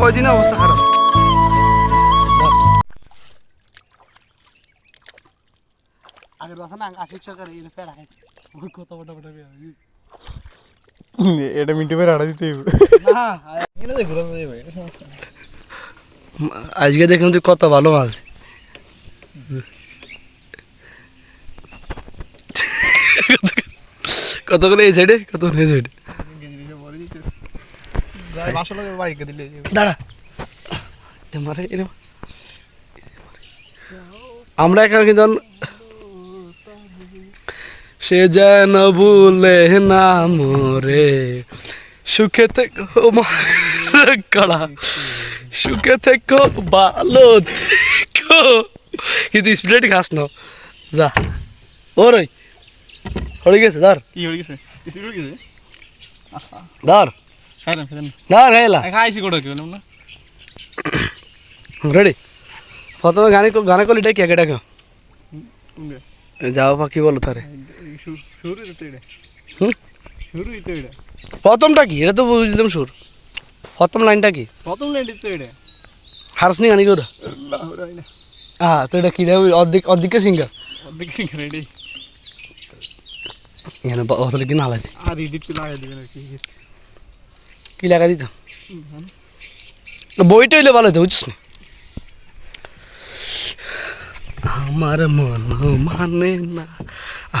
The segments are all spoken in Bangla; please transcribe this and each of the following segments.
কয়দিন অবস্থা খারাপ। আগের না আশিক সরকার এই প্যারা ওই কত বড় বড় এটা মিন্টু ভাই আড়া দিতে আজকে দেখলাম তুই কত ভালো মাছ। কতগুলো এই সাইডে কতগুলো এই সাইডে দাঁড়া। আমরা এখানে কিন্তু সে যেন ভুলে না মোরে। সুখে থেকো কড়া। সুখে থেকো ভালো থেকো। কিন্তু স্প্রেড খাস না। যা। ওর। ওই হয়ে গেছে ধর কি হয়ে গেছে? ধর ধর হেলা খাইছি কোটা কি না রেডি প্রথমে গানে গানে করলি ডাকি আগে ডাকো যাও পাখি বলো তারে। প্রথমটা কি? এটা তো বুঝলাম সুর প্রথম লাইনটা কি? প্রথম লাইন তো এটা হারস নি গানি করে হ্যাঁ তো এটা কি রে? অর্ধেক অর্ধেক সিঙ্গার। অর্ধেক রেডি এখানে অতলে কি নালাজ আর করে লাগাই দিবেন আর কি কি লাগা দিতাম বইটা হইলে ভালো হতো বুঝছিস না? আমার মন মানে না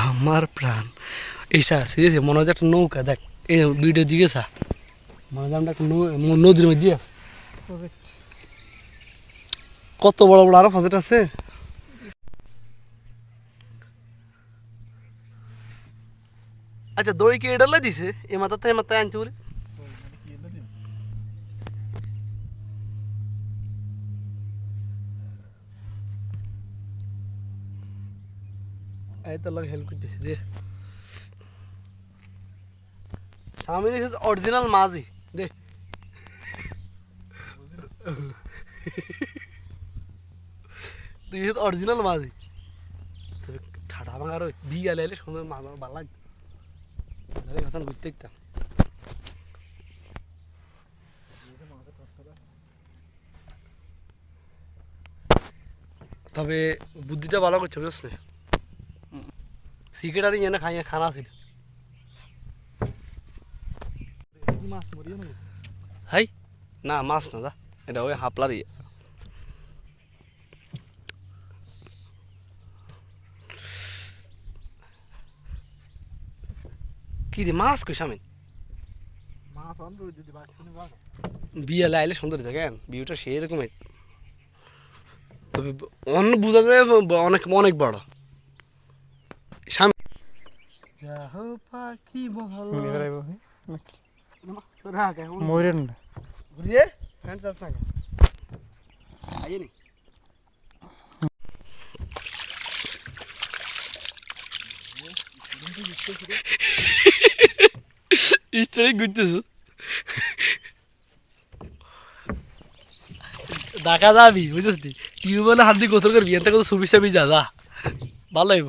আমার প্রাণ। এই সা সিরিয়াস মনে হচ্ছে একটা নৌকা দেখ এই ভিডিও দিকে মনে হচ্ছে আমরা একটা নদীর মধ্যে আছে কত বড় বড় আরও ফাঁসেট আছে? আচ্ছা দড়ি কি এডালে দিছে এ মাথাতে এ মাথায় আনতে বলে। লোক হেল্প করতেছে দে। অরিজিনাল মাঝি, দে। তুই অরিজিনাল মাঝি। তবে ঠাডা ভাঙার দিয়ে গেলে এলে ভালো কথা ঘুরতে তবে বুদ্ধিটা ভালো করছে বুঝছ সিগারেট এনে খাইয়ে খানা ছিল হাই না মাছ না দা এটা ওই হাপলার ইয়ে। কি রে মাছ কই সামিন বিয়ে লাইলে সুন্দর দেখেন ভিউটা সেই রকম তবে অন্য বোঝা যায় অনেক অনেক বড়। যাহ পাখি বহল মরেন না? ঘুরিয়ে ফ্রেন্ডস আস না। স্টোরি যাবি বুঝছিস? টিউবওয়েলে হাত দিয়ে গোসল করবি এতে কত সুবিসা বি যা যা। ভালো হইব।